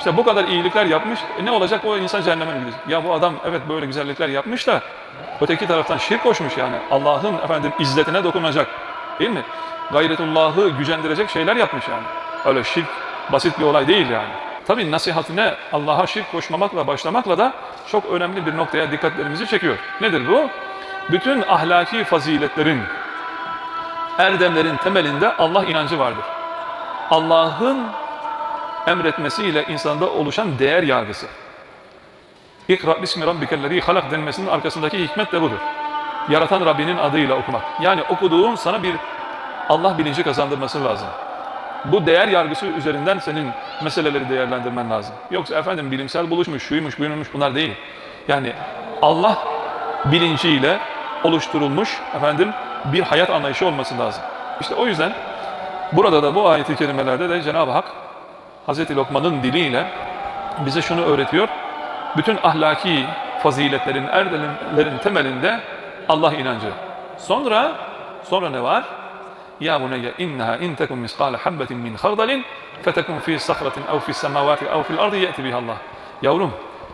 İşte bu kadar iyilikler yapmış. E ne olacak? O insan cehenneme gidecek? Ya bu adam evet böyle güzellikler yapmış da öteki taraftan şirk koşmuş yani. Allah'ın efendim izzetine dokunacak. Değil mi? Gayretullah'ı gücendirecek şeyler yapmış yani. Öyle şirk basit bir olay değil yani. Tabii nasihatine Allah'a şirk koşmamakla başlamakla da çok önemli bir noktaya dikkatlerimizi çekiyor. Nedir bu? Bütün ahlaki faziletlerin, erdemlerin temelinde Allah inancı vardır. Allah'ın emretmesiyle insanda oluşan değer yargısı. İkra bismi rabbikellezî halak denmesinin arkasındaki hikmet de budur. Yaratan Rabbinin adıyla okumak. Yani okuduğun sana bir Allah bilinci kazandırması lazım. Bu değer yargısı üzerinden senin meseleleri değerlendirmen lazım. Yoksa efendim bilimsel buluşmuş, şuymuş, buymuş bunlar değil. Yani Allah bilinciyle oluşturulmuş efendim bir hayat anlayışı olması lazım. İşte o yüzden burada da bu ayeti kerimelerde de Cenab-ı Hak Hazreti Lokman'ın diliyle bize şunu öğretiyor. Bütün ahlaki faziletlerin, erdemlerin temelinde Allah inancı. Sonra sonra ne var? Ya buneyye inneha in tekun miskale habbetin min khardalin fetekun fi sakratin ev fi semavati ev fil ardı ye'ti biha Allah. Yavrum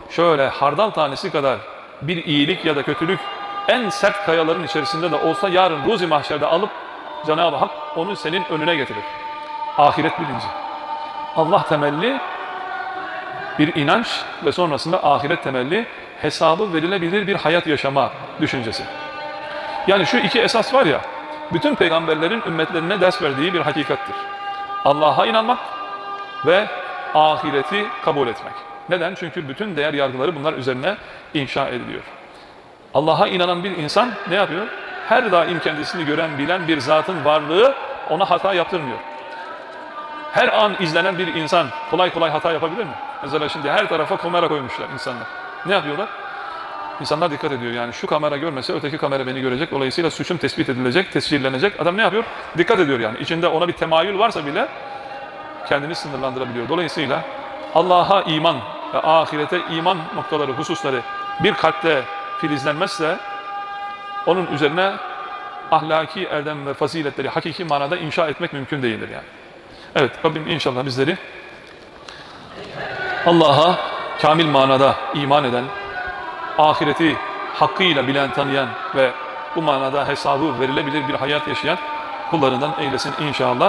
şöyle hardal tanesi kadar bir iyilik ya da kötülük en sert kayaların içerisinde de olsa yarın ruzi mahşerde alıp Cenab-ı Hak onu senin önüne getirir. Ahiret bilinci. Allah temelli bir inanç ve sonrasında ahiret temelli hesabı verilebilir bir hayat yaşama düşüncesi. Yani şu iki esas var ya, bütün peygamberlerin ümmetlerine ders verdiği bir hakikattir. Allah'a inanmak ve ahireti kabul etmek. Neden? Çünkü bütün değer yargıları bunlar üzerine inşa ediliyor. Allah'a inanan bir insan ne yapıyor? Her daim kendisini gören, bilen bir zatın varlığı ona hata yaptırmıyor. Her an izlenen bir insan kolay kolay hata yapabilir mi? Mesela şimdi her tarafa kamera koymuşlar insanlar. Ne yapıyorlar? İnsanlar dikkat ediyor yani şu kamera görmese öteki kamera beni görecek. Dolayısıyla suçum tespit edilecek, tescillenecek. Adam ne yapıyor? Dikkat ediyor yani. İçinde ona bir temayül varsa bile kendini sınırlandırabiliyor. Dolayısıyla Allah'a iman ve ahirete iman noktaları, hususları bir kalpte filizlenmezse onun üzerine ahlaki erdem ve faziletleri hakiki manada inşa etmek mümkün değildir yani. Evet Rabbim inşallah bizleri Allah'a kamil manada iman eden, ahireti hakkıyla bilen, tanıyan ve bu manada hesabı verilebilir bir hayat yaşayan kullarından eylesin inşallah.